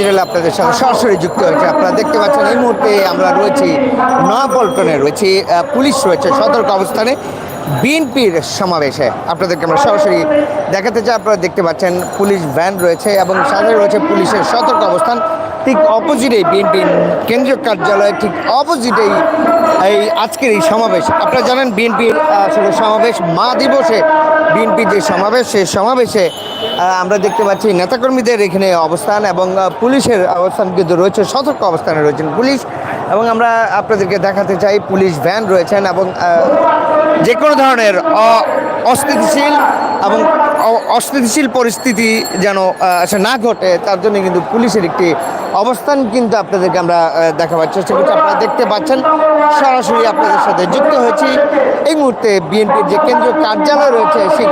Digital আপনাদের সাথে সরাসরি যুক্ত হয়েছে। আপনারা দেখতে পাচ্ছেন এই মুহূর্তে আমরা রয়েছি নয়াপল্টনে, রয়েছি পুলিশ রয়েছে সতর্ক অবস্থানে বিএনপির সমাবেশে। আপনাদেরকে আমরা সরাসরি দেখাতে চাই। আপনারা দেখতে পাচ্ছেন পুলিশ ভ্যান রয়েছে এবং সাথে রয়েছে পুলিশের সতর্ক অবস্থান। ঠিক অপোজিটেই বিএনপির কেন্দ্রীয় কার্যালয়ের ঠিক অপোজিটেই এই আজকের এই সমাবেশ। আপনারা জানেন বিএনপির আসলে সমাবেশ মা দিবসে বিএনপির যে সমাবেশ, সেই সমাবেশে আমরা দেখতে পাচ্ছি নেতাকর্মীদের এখানে অবস্থান এবং পুলিশের অবস্থান কিন্তু রয়েছে, সতর্ক অবস্থানে রয়েছেন পুলিশ এবং আমরা আপনাদেরকে দেখাতে চাই, পুলিশ ভ্যান রয়েছেন এবং যে কোনো ধরনের অস্থিতিশীল এবং অস্থিতিশীল পরিস্থিতি যেন না ঘটে, তার জন্য কিন্তু পুলিশের একটি অবস্থান কিন্তু আপনাদেরকে আমরা দেখাবার চেষ্টা করছি। আপনারা দেখতে পাচ্ছেন, সরাসরি আপনাদের সাথে যুক্ত হয়েছি। এই মুহূর্তে বিএনপির যে কেন্দ্রীয় কার্যালয় রয়েছে, সেই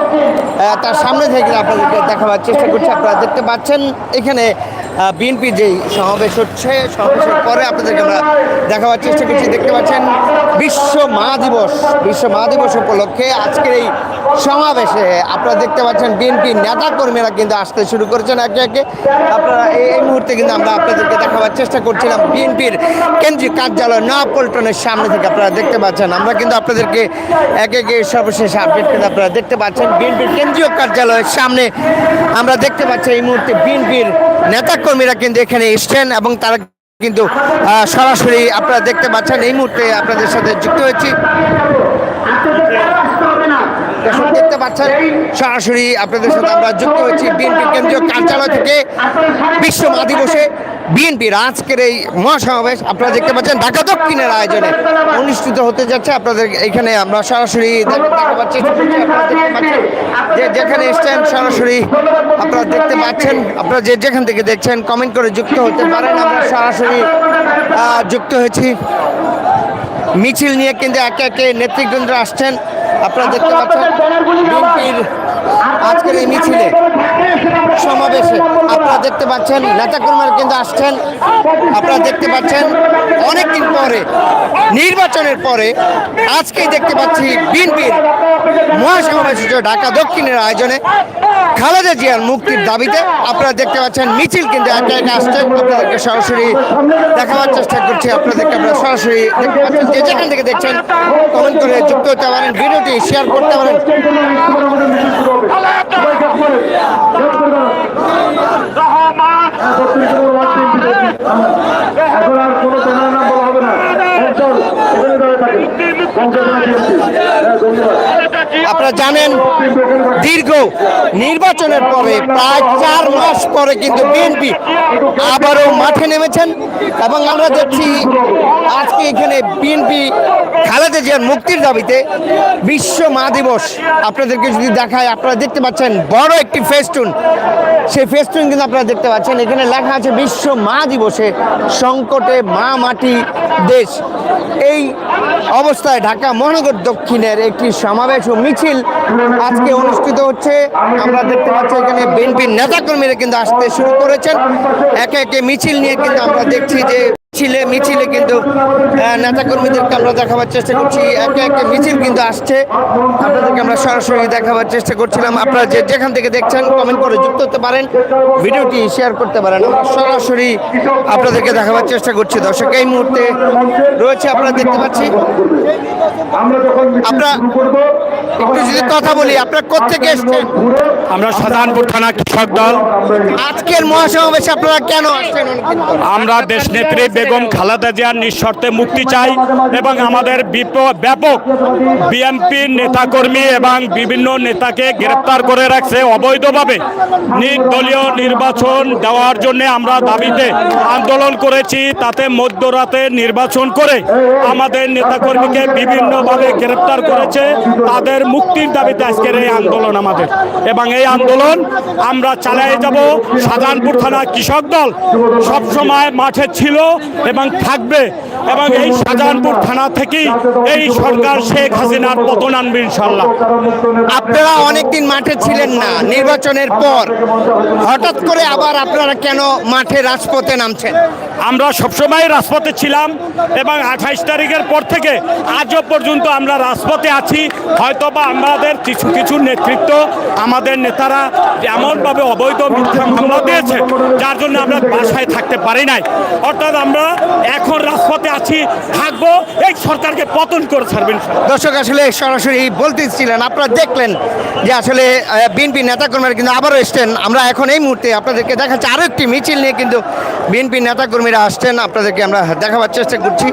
তার সামনে থেকে আপনাদেরকে দেখাবার চেষ্টা করছি। আপনারা দেখতে পাচ্ছেন, এখানে বিএনপি যেই সমাবেশ হচ্ছে, সমাবেশের পরে আপনাদেরকে আমরা দেখাবার চেষ্টা করছি। দেখতে পাচ্ছেন, বিশ্ব মা দিবস, বিশ্ব মা দিবস উপলক্ষে আজকের এই সমাবেশে আপনারা দেখতে পাচ্ছেন বিএনপি নেতা কর্মীরা কিন্তু আসতে শুরু করেছেন একে একে। আপনারা এই এই মুহূর্তে কিন্তু আমরা আপনাদেরকে দেখাবার চেষ্টা করছিলাম বিএনপির কেন্দ্রীয় কার্যালয় নয়াপল্টনের সামনে থেকে আপনারা দেখতে পাচ্ছেন। আমরা কিন্তু আপনাদেরকে একে একে সর্বশেষ আপডেট কিন্তু আপনারা দেখতে পাচ্ছেন। বিএনপির কেন্দ্রীয় কার্যালয়ের সামনে আমরা দেখতে পাচ্ছি এই মুহূর্তে বিএনপির নেতাকর্মীরা কিন্তু এখানে এসছেন এবং তারা কিন্তু সরাসরি আপনারা দেখতে পাচ্ছেন এই মুহূর্তে আপনাদের সাথে যুক্ত হয়েছি। দেখতে পাচ্ছেন, সরাসরি আপনাদের সাথে আমরা যুক্ত হয়েছি বিএনপি কেন্দ্রীয় কার্যালয় থেকে বিশ্ব মা দিবসে বিএনপির আজকের এই মহাসমাবেশ, আপনারা দেখতে পাচ্ছেন ঢাকা দক্ষিণের আয়োজনে অনুষ্ঠিত হতে যাচ্ছে। আপনাদের এখানে আমরা সরাসরি দেখতে পাচ্ছেন। যে যেখানে এসছেন সরাসরি আপনারা দেখতে পাচ্ছেন, আপনারা যে যেখান থেকে দেখছেন কমেন্ট করে যুক্ত হতে পারেন। আমরা সরাসরি যুক্ত হয়েছি। মিছিল নিয়ে কিন্তু একে একে নেতৃবৃন্দ আসছেন। আপনারা দেখতে পাচ্ছেন বিএনপির আজকের এই মিছিলে। সমাবেশে আপনারা দেখতে পাচ্ছেন নেতা নেতাকর্মীরা কিন্তু আসছেন। আপনারা দেখতে পাচ্ছেন অনেকদিন পরে নির্বাচনের পরে আজকেই দেখতে পাচ্ছি বিএনপির মহাসমাবেশ ঢাকা দক্ষিণের আয়োজনে। খালেদা জিয়ার মুক্তির দাবিতে আপনারা দেখতে পাচ্ছেন মিছিল কিন্তু একে একে আসছেন আপনাদেরকে সরাসরি দেখাবার চেষ্টা করছি আপনাদেরকে আমরা সরাসরি দেখতে পাচ্ছেন। যে যেখান থেকে দেখছেন কমেন্ট করে যুক্ত হতে পারেন ভিডিওটি শেয়ার করতে পারেন। এখন আর কোনো চ্যানেল নাম বলা হবে না অঞ্চল এখানে দাঁড়িয়ে থাকেন পঞ্চায়েত ধন্যবাদ আপনারা জানেন, দীর্ঘ নির্বাচনের পরে প্রায় চার মাস পরে কিন্তু বিএনপি আবারও মাঠে নেমেছেন এবং আমরা দেখছি আজকে এখানে বিএনপি খালেদা জিয়ার মুক্তির দাবিতে বিশ্ব মা দিবস আপনাদেরকে যদি দেখায়, আপনারা দেখতে পাচ্ছেন বড় একটি ফেস্টুন। সেই ফেস্টুন কিন্তু আপনারা দেখতে পাচ্ছেন, এখানে লেখা আছে বিশ্ব মা দিবসে সংকটে মা মাটি দেশ। এই অবস্থায় ঢাকা মহানগর দক্ষিণের একটি সমাবেশ ও মিছিল আজকে অনুষ্ঠিত হচ্ছে। আমরা দেখতে পাচ্ছি এখানে বিএনপির নেতাকর্মীরা কিন্তু আসতে শুরু করেছেন। একে একে মিছিল নিয়ে কিন্তু আমরা দেখছি যে মিছিলে মিছিলে কিন্তু নেতাকর্মীদেরকে আমরা দেখাবার চেষ্টা করছি। একে একে মিছিল কিন্তু আসছে। আপনাদেরকে আমরা সরাসরি দেখাবার চেষ্টা করছিলাম। আপনারা যে যেখান থেকে দেখছেন কমেন্ট করে যুক্ত হতে পারেন। ভিডিওটি শেয়ার করতে পারেন। আমরা সরাসরি আপনাদেরকে দেখাবার চেষ্টা করছি। দর্শক এই মুহূর্তে রয়েছে আপনারা দেখতে পাচ্ছি। আমরা একটু যদি কথা বলি আপনারা কোথেকে এসছেন? আমরা সাধারণপুর থানা কৃষক দল। আজকের মহাসমাবেশে আপনারা কেন আসছেন? আমরা দেশ দেশনেত্রী বেগম খালেদা জিয়ার নিঃশর্তে মুক্তি চাই এবং আমাদের ব্যাপক বিএনপির নেতাকর্মী এবং বিভিন্ন নেতাকে গ্রেপ্তার করে রাখছে অবৈধভাবে। নির্দলীয় নির্বাচন দেওয়ার জন্য আমরা দাবিতে আন্দোলন করেছি, তাতে মধ্যরাতে নির্বাচন করে আমাদের নেতাকর্মীকে বিভিন্নভাবে গ্রেপ্তার করেছে। তাদের মুক্তির দাবিতে আজকের এই আন্দোলন আমাদের। এবং এই আন্দোলন আমরা চালিয়ে যাব সাধারণপুর থানা কৃষক দল। সবসময় মাঠে ছিল এবং থাকবে এবং এই শাহজাহানপুর থানা থেকেই এই সরকার শেখ হাসিনার পতন আনবে ইনশাল্লাহ আপনারা অনেকদিন মাঠে ছিলেন না, নির্বাচনের পর হঠাৎ করে আবার আপনারা কেন মাঠে রাজপথে নামছেন? আমরা সবসময় রাজপথে ছিলাম এবং আঠাইশ তারিখের পর থেকে আজও পর্যন্ত আমরা রাজপথে আছি। হয়তোবা আমাদের কিছু কিছু নেতৃত্ব, আমাদের নেতারা এমনভাবে অবৈধ মিথ্যা মামলা দিয়েছে, যার জন্য আমরা বাসায় থাকতে পারি নাই। অর্থাৎ আমরা এখন রাজপথে আছি, থাকব, এই সরকারকে পতন করে ছাড়বেন দর্শক, আসলে সরাসরি বলতেছিলেন, আপনারা দেখলেন যে আসলে বিএনপি নেতাকর্মীরা কিন্তু আবারও এসছেন। আমরা এখন এই মুহূর্তে আপনাদেরকে দেখাচ্ছি আরও একটি মিছিল নিয়ে কিন্তু বিএনপি নেতাকর্মীরা আসছেন আপনাদেরকে আমরা দেখাবার চেষ্টা করছি।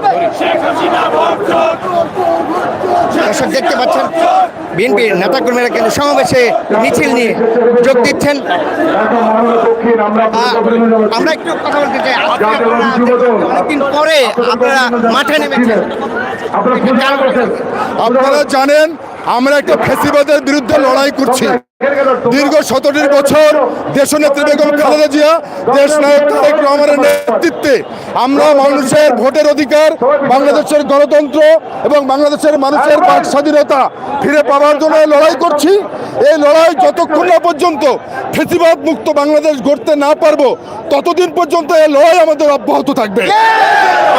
দর্শক দেখতে পাচ্ছেন বিএনপির নেতাকর্মীরা কিন্তু সমাবেশে মিছিল নিয়ে যোগ দিচ্ছেন। আমরা একটু কথা বলতে চাই অনেকদিন পরে আপনারা মাঠে নেমেছেন। আপনারা জানেন আমরা একটা ফেসিবাদের বিরুদ্ধে লড়াই করছি। দীর্ঘ সতেরো বছর দেশনেত্রী বেগম খালেদা জিয়া, দেশ নায়ক তারেক রহমানের নেতৃত্বে আমরা মানুষের ভোটের অধিকার, বাংলাদেশের গণতন্ত্র এবং বাংলাদেশের মানুষের বাক স্বাধীনতা ফিরে পাওয়ার জন্য লড়াই করছি। এই লড়াই যতক্ষণ না পর্যন্ত ফেসিবাদ মুক্ত বাংলাদেশ গড়তে না পারব, ততদিন পর্যন্ত এই লড়াই আমাদের অব্যাহত থাকবে।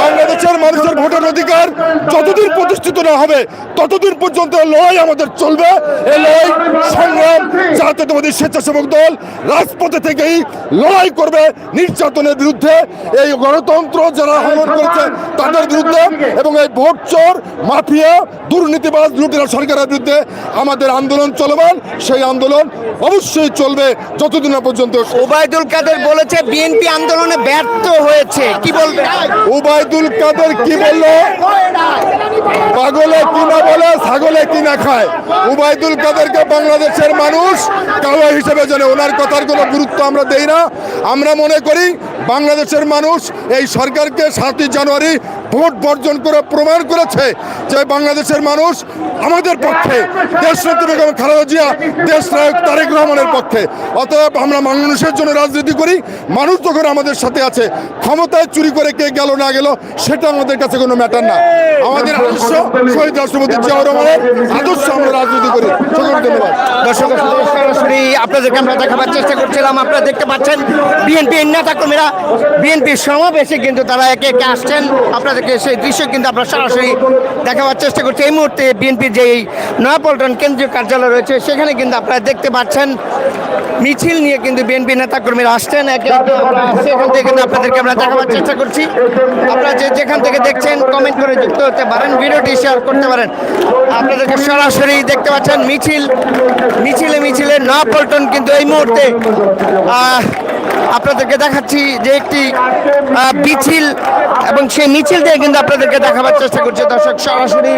বাংলাদেশের মানুষের ভোটের অধিকার যতদিন প্রতিষ্ঠিত না হবে, ততদিন পর্যন্ত লড়াই আমাদের চলবে। এই লড়াই সংগ্রাম জাতীয়তাবাদী স্বেচ্ছাসেবক দল রাজপথে থেকেই লড়াই করবে নির্যাতনের বিরুদ্ধে এই গণতন্ত্র যারা হনন করেছে তাদের বিরুদ্ধে এবং এই ভোট চোর মাফিয়া দুর্নীতিবাজ লুটেরা সরকারের বিরুদ্ধে আমাদের আন্দোলন চলমান সেই আন্দোলন অবশ্যই চলবে যতদিন না পর্যন্ত ওবায়দুল কাদের বলেছে বিএনপি আন্দোলনে ব্যর্থ হয়েছে। কি বলবে? ওবায়দুল কাদের কি বলল? পাগলে কিনা বলে ছাগলে কিনা খায়? ওবায়দুল কাদেরকে বাংলাদেশের মানুষ কাওয়া হিসেবে যেন ওনার কথার কোনো গুরুত্ব আমরা দেই না। আমরা মনে করি, বাংলাদেশের মানুষ এই সরকারকে সাতই জানুয়ারি ভোট বর্জন করে প্রমাণ করেছে যে বাংলাদেশের মানুষ আমাদের পক্ষে। দেশনেত্রী বেগম খালেদা জিয়া, দেশ নায়ক তারেক রহমানের পক্ষে। অতএব আমরা মানুষের জন্য রাজনীতি করি, মানুষ যখন আমাদের সাথে আছে, ক্ষমতায় চুরি করে কে গেল, না গেল, সেটা আমাদের কাছে কোনো ম্যাটার না। আমাদের আদর্শ শহীদ রাষ্ট্রপতি জিয়াউর রহমানের আদর্শ আমরা রাজনীতি করি। সকলকে ধন্যবাদ। দর্শক সরাসরি আপনাদেরকে আমরা দেখাবার চেষ্টা করছিলাম। আপনারা দেখতে পাচ্ছেন, বিএনপির নেতাকর্মীরা, বিএনপির সমাবেশে কিন্তু তারা একে একে আসছেন। আপনাদেরকে সেই দৃশ্য কিন্তু আমরা সরাসরি দেখাবার চেষ্টা করছি। এই মুহূর্তে বিএনপির যে এই নয়াপল্টন কেন্দ্রীয় কার্যালয় রয়েছে, সেখানে কিন্তু আপনারা দেখতে পাচ্ছেন, মিছিল নিয়ে কিন্তু বিএনপি নেতাকর্মীরা আসছেন। সেখান থেকে কিন্তু আপনাদেরকে আমরা দেখাবার চেষ্টা করছি। আপনারা যে যেখান থেকে দেখছেন কমেন্ট করে যুক্ত হতে পারেন, ভিডিওটি শেয়ার করতে পারেন। আপনাদেরকে সরাসরি দেখতে পাচ্ছেন, মিছিল, মিছিলে মিছিলে না পল্টন কিন্তু এই মুহূর্তে আপনাদেরকে দেখাচ্ছি যে একটি মিছিল এবং সেই মিছিল দিয়ে কিন্তু আপনাদেরকে দেখাবার চেষ্টা করছে। দর্শক, সরাসরি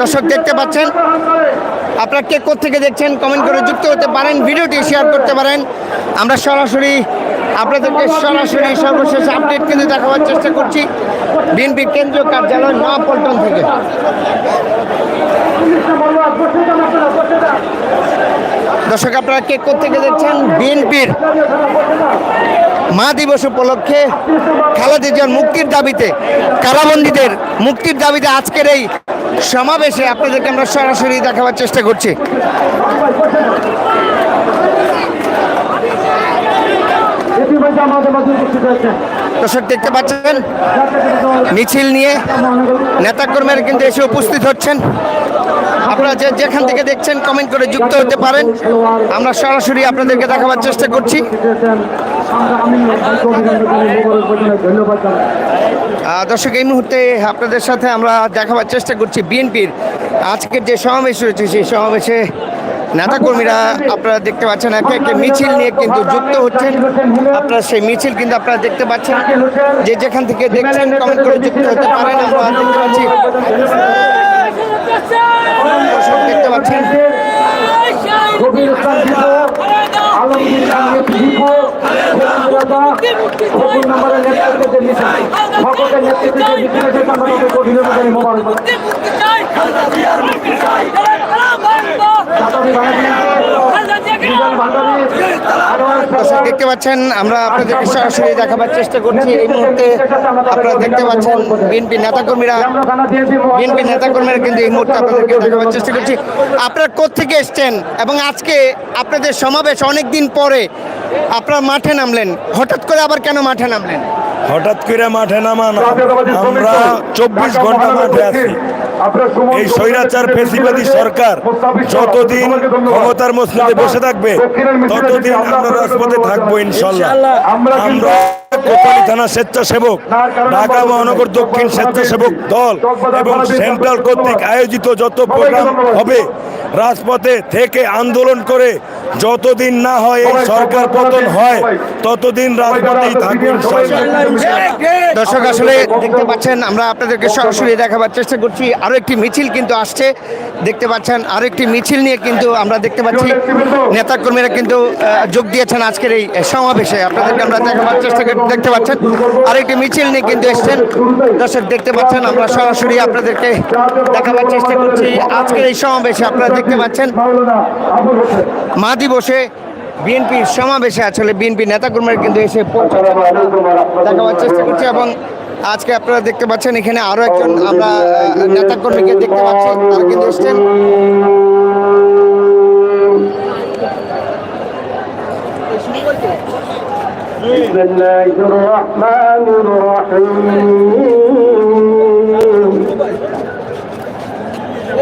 দর্শক দেখতে পাচ্ছেন। আপনারা কে থেকে দেখছেন কমেন্ট করে যুক্ত হতে পারেন, ভিডিওটি শেয়ার করতে পারেন। আমরা সরাসরি আপনাদেরকে সরাসরি সর্বশেষ আপডেট কিন্তু দেখাবার চেষ্টা করছি। বিএনপির কেন্দ্রীয় কার্যালয় নয়াপল্টন থেকে। দর্শক, আপনারা কে থেকে দেখছেন বিএনপির মা দিবস উপলক্ষে খালেদা জিয়ার মুক্তির দাবিতে, কারাবন্দীদের মুক্তির দাবিতে আজকের এই সমাবেশে আপনাদেরকে আমরা সরাসরি দেখাবার চেষ্টা করছি। দর্শক, দেখতে পাচ্ছেন, মিছিল নিয়ে নেতাকর্মীরা কিন্তু এসে উপস্থিত হচ্ছেন। আপনারা যে যেখান থেকে দেখছেন কমেন্ট করে যুক্ত হতে পারেন। আমরা সরাসরি আপনাদেরকে দেখাবার চেষ্টা করছি। দর্শক, এই মুহূর্তে আপনাদের সাথে আমরা দেখাবার চেষ্টা করছি বিএনপির। আজকের যে সমাবেশ রয়েছে, সেই সমাবেশে নেতাকর্মীরা আপনারা দেখতে পাচ্ছেন, একে একে মিছিল নিয়ে কিন্তু যুক্ত হচ্ছেন। আপনারা সেই মিছিল কিন্তু আপনারা দেখতে পাচ্ছেন। যে যেখান থেকে দেখছেন কমেন্ট করে যুক্ত হতে পারেন। আমরা দেখতে পাচ্ছি দর্শক দেখতে পাচ্ছেন কবির দর্শক দেখতে পাচ্ছেন, আমরা আপনাদেরকে সরাসরি দেখাবার চেষ্টা করছি। এই মুহূর্তে আপনারা দেখতে পাচ্ছেন বিএনপি নেতাকর্মীরা বিএনপি নেতাকর্মীরা কিন্তু এই মুহূর্তে আপনাদেরকে দেখাবার চেষ্টা করছি। আপনারা কোথেকে এসছেন এবং আজকে আপনাদের সমাবেশ অনেক দিন পরে আপনারা মাঠে নামলেন। হঠাৎ করে আবার কেন মাঠে নামলেন? হঠাৎ করে মাঠে নামান, আমরা চব্বিশ ঘণ্টা মাঠে আছি। এই স্বৈরাচার ফেসিবাদী সরকার যতদিন ক্ষমতার মসজিদে বসে থাকবে ততদিন আমরা রাজপথে থাকব ইনশাল্লাহ। আমরা কোপালি থানা স্বেচ্ছাসেবক ঢাকা মহানগর দক্ষিণ স্বেচ্ছাসেবক দল এবং সেন্ট্রাল কর্তৃক আয়োজিত যত প্রোগ্রাম হবে রাজপথে থেকে আন্দোলন করে যতদিন না হয় এই সরকার পতন হয় ততদিন রাজপথেই থাকব ইনশাল্লাহ। দর্শক আসলে দেখতে পাচ্ছেন আমরা আপনাদেরকে সরাসরি দেখাবার চেষ্টা করছি। আরও একটি মিছিল কিন্তু আসছে। দেখতে পাচ্ছেন আরও একটি মিছিল নিয়ে কিন্তু আমরা দেখতে পাচ্ছি। নেতাকর্মীরা কিন্তু যোগ দিয়েছেন আজকের এই সমাবেশে। আপনাদেরকে আমরা দেখাবার চেষ্টা দেখতে পাচ্ছেন। আরেকটি মিছিল নিয়ে কিন্তু এসছেন। দর্শক, দেখতে পাচ্ছেন, আমরা সরাসরি আপনাদেরকে দেখাবার চেষ্টা করছি। আজকের এই সমাবেশে আপনারা দেখতে পাচ্ছেন, মা দিবসে বিএনপির সমাবেশে আসলে বিএনপি নেতাকর্মীরা কিন্তু এসে দেখাবার চেষ্টা করছে এবং আজকে আপনারা দেখতে পাচ্ছেন এখানে আরো একজন আমরা আহ, নেতাকর্মীকে দেখতে পাচ্ছি তারা কিন্তু এসছেন بسم الله الرحمن الرحيم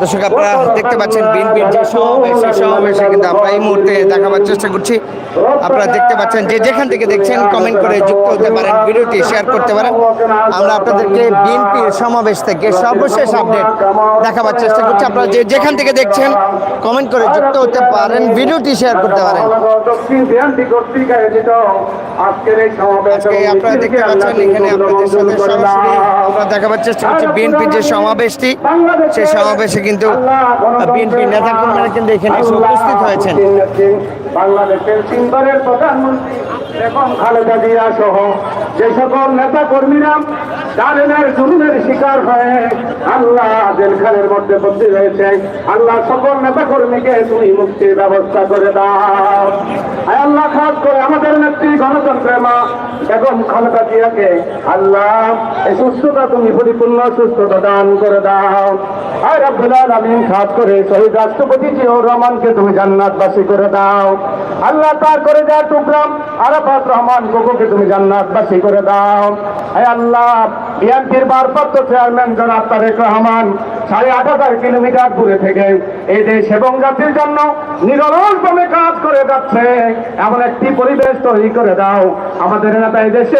দর্শক আপনারা দেখতে পাচ্ছেন বিএনপির যে সমাবেশ সেই সমাবেশে কিন্তু আমরা এই মুহূর্তে দেখাবার চেষ্টা করছি। আপনারা দেখতে পাচ্ছেন যে যেখান থেকে দেখছেন কমেন্ট করে যুক্ত হতে পারেন ভিডিওটি শেয়ার করতে পারেন। আমরা আপনাদেরকে বিএনপির সমাবেশ থেকে সর্বশেষ আপডেট দেখাবার চেষ্টা করছি। আপনারা যে যেখান থেকে দেখছেন কমেন্ট করে যুক্ত হতে পারেন ভিডিওটি শেয়ার করতে পারেন। আজকে আপনারা দেখতে পাচ্ছেন এখানে আপনাদের সাথে সরাসরি আমরা দেখাবার চেষ্টা করছি বিএনপির যে সমাবেশটি, সেই সমাবেশে কিন্তু বিএনপি নেতাকর্মীরা কিন্তু এখানে এসে উপস্থিত হয়েছেন। বাংলাদেশের তিনবারের প্রধানমন্ত্রী যে সকল নেতা কর্মীরা জুলুমের শিকার হয়ে আল্লাহ জেলখানের মধ্যে বন্দী রয়েছে আল্লাহ সকল নেতা কর্মীকে তুমি মুক্তির ব্যবস্থা করে দাও। আয় আল্লাহ, খাস করে আমাদের নেত্রী গণতন্ত্রের মা বেগম খালেদা জিয়াকে। আল্লাহ, এই সুস্থতা তুমি পরিপূর্ণ সুস্থতা দান করে দাও। আর রব্বুল আলামিন, খাস করে শহীদ রাষ্ট্রপতি জিয়াউর রহমানকে তুমি জান্নাতবাসী করে দাও। আল্লাহ, তার করে দেওয়া টুকরাম আরাফাত রহমান গোগোকে তুমি জান্নাতবাসী করে দাও। হে আল্লাহ, বিএনপির ভারপ্রাপ্ত চেয়ারম্যান জনাব তারেক রহমান সাড়ে আট হাজার কিলোমিটার দূরে থেকে এই দেশ এবং জাতির জন্য নিরলসভাবে কাজ করে যাচ্ছে। এমন একটি পরিবেশ তৈরি করে দাও। আমাদের নেতা এই দেশে